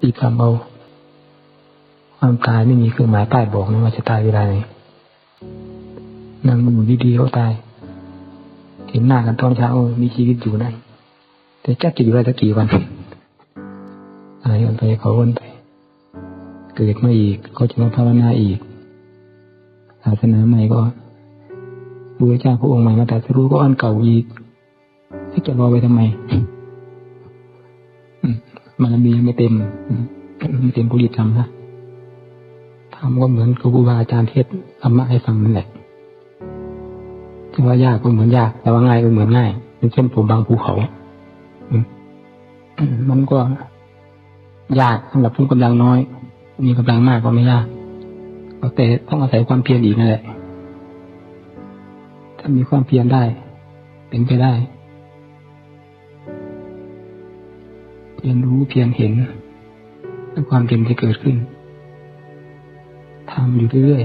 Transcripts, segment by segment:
ตีคำเอาความตายไม่มีเครื่องหมายป้ายบอกนะว่าจะตายเวลาไหนนั่งอยู่ดีๆเขาตาย เห็นหน้ากันตอนเช้ามีชีวิตอยู่นั่นแต่จะจะอยู่ได้สักกี่วันตายกันไปเขาวนไป เกิดมาอีกก็จะมาภาวนาอีกศาสนาใหม่ก็พระเจ้าพระองค์ใหม่มาตรัสรู้ก็อันเก่าอีกให้จะรอไปทำไม มันมียังไม่เต็มไม่เต็มผู้รีบทำนะทำก็เหมือนครูบาอาจารย์เทศธรรมะให้ฟังนั่นแหละจะว่ายากก็เหมือนยาก แต่ว่าง่ายก็เหมือนง่ายเป็นเช่นผมบางภูเขามันก็ยากสำหรับผู้กำลังน้อย มีกำลังมากก็ไม่ยากแต่ต้องอาศัยความเพียรอีกนั่นแหละถ้ามีความเพียรได้ เป็นไปได้ เพียรรู้เพียรเห็นแล้วความเพียรจะเกิดขึ้นทำอยู่เรื่อย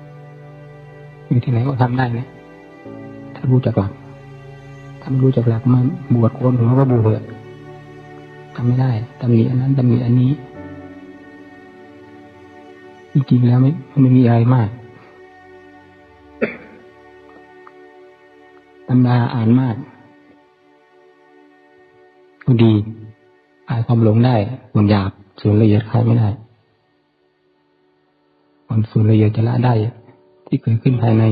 ๆอยู่ที่ไหนก็ทำได้นะถ้ารู้จักหลักถ้าไม่รู้จักหลักมาบวชโกนหัวก็บวชทำไม่ได้ตำหนิอันนั้นตำหนิอันนี้จริงๆแล้วไม่ไม่มีอะไรมากตำราอ่านมาก ก็ดีอานความหลงได้ส่วนหยาบส่วนละเอียดคลายไม่ได้ส่วนส่วนละเอียดจะละได้ ที่เกิดขึ้นภายใน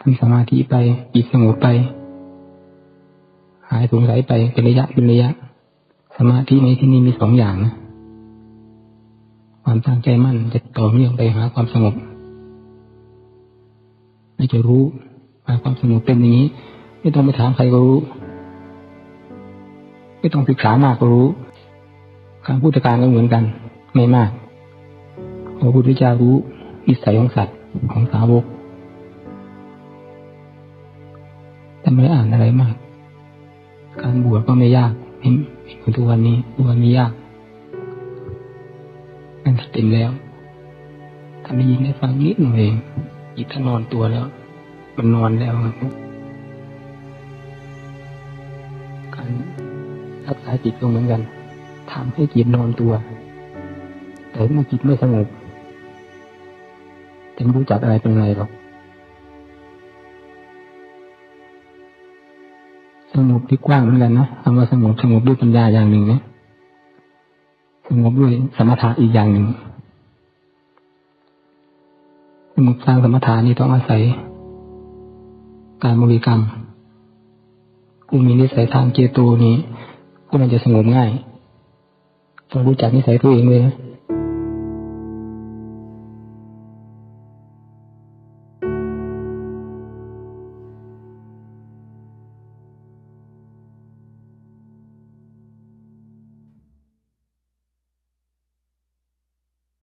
ทำสมาธิไปจิตสงบไป หายสงสัยไปเป็นระยะเป็นระยะ สมาธิในที่นี้มีสองอย่างนะความตั้งใจมั่นจะต่อเนื่องไปหาความสงบไม่จะรู้ว่าความสงบเป็นอย่างนี้ ไม่ต้องไปถามใครก็รู้ ไม่ต้องศึกษามากก็รู้การพูดการก็เหมือนกัน ไม่มากพระพุทธเจ้ารู้นิสัยของสัตว์ของสาวกแต่ไม่ได้อ่านอะไรมาก การบวชก็ไม่ยากไม่เหมือนทุกวันนี้ทุกวันนี้ยากมันเต็มแล้วถ้าไม่ยินได้ฟังนิดหน่อยเองจิตถ้านอนตัวแล้ว มันนอนแล้วการ รักษาจิตก็เหมือนกันทำให้จิตนอนตัว แต่เมื่อจิตไม่สงบจะรู้จักอะไรเป็นไรหรอกสงบที่กว้างเหมือนกันนะคำว่าสงบสงบด้วยปัญญาอย่างหนึ่งนะสงบด้วยสมถะอีกอย่างหนึ่งสงบสร้างสมถะนี่ต้องอาศัย การบริกรรมผู้มีนิสัยทางเจโตนี้ มันจะสงบง่าย ต้องรู้จักนิสัยตัวเองเลยนะ